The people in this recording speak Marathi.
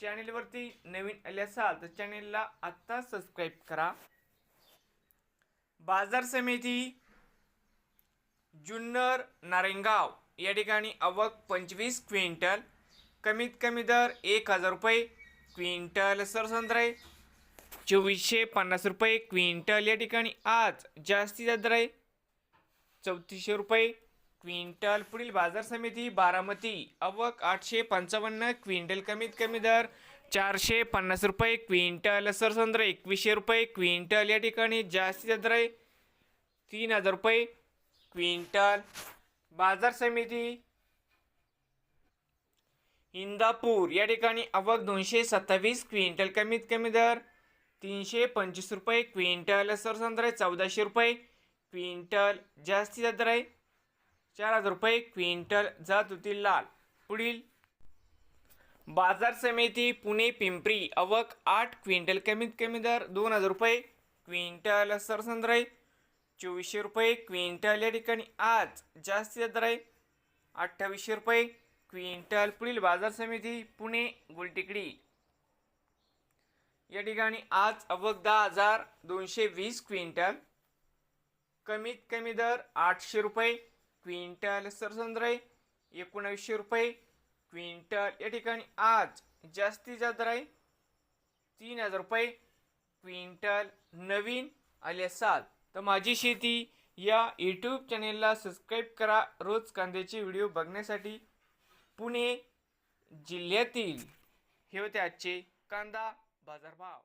चॅनेलवरती नवीन आले असाल तर चॅनेलला आत्ता सबस्क्राईब करा. बाजार समिती जुन्नर नारेंगाव या ठिकाणी आवक पंचवीस क्विंटल कमीत कमी दर एक हजार रुपये क्विंटल सरसंत्रे चोवीसशे पन्नास रुपये क्विंटल या ठिकाणी आज जास्तीचा दर आहे चौतीसशे रुपये क्विंटल पुढील बाजार समिती बारामती अवक आठशे पंचावन्न क्विंटल कमीत कमी दर चारशे पन्नास रुपये क्विंटल सरसंद्र एकवीसशे रुपये क्विंटल या ठिकाणी जास्तीचा दर आहे तीन हजार रुपये. क्विंटल बाजार समिती इंदापूर या ठिकाणी आवक दोनशे सत्तावीस क्विंटल कमीत कमी दर तीनशे पंचवीस रुपये क्विंटल सरसंद्र चौदाशे रुपये. क्विंटल जास्तीचा दर आहे चार हजार रुपये क्विंटल जात होती लाल. पुढील. बाजार समिती पुणे पिंपरी आवक आठ क्विंटल. कमीत कमी दर दोन हजार रुपये क्विंटल. सरसंद्र आहे चोवीसशे रुपये क्विंटल. या ठिकाणी आज जास्तीचा दर आहे अठ्ठावीसशे रुपये क्विंटल. पुढील बाजार समिती पुणे गुलटेकडी. या ठिकाणी आज अवक दहा हजार दोनशे वीस क्विंटल. कमीत कमी दर आठशे रुपये क्विंटल सरसंद्र एकोणावीसशे रुपये. क्विंटल या ठिकाणी आज जास्त दर आहे तीन हजार रुपये. क्विंटल नवीन आले असाल तर माझी शेती या यूट्यूब चॅनेलला सबस्क्राईब करा. रोज कांद्याचे व्हिडिओ बघण्यासाठी पुणे जिल्ह्यातील हे होते आजचे कांदा बाजारभाव.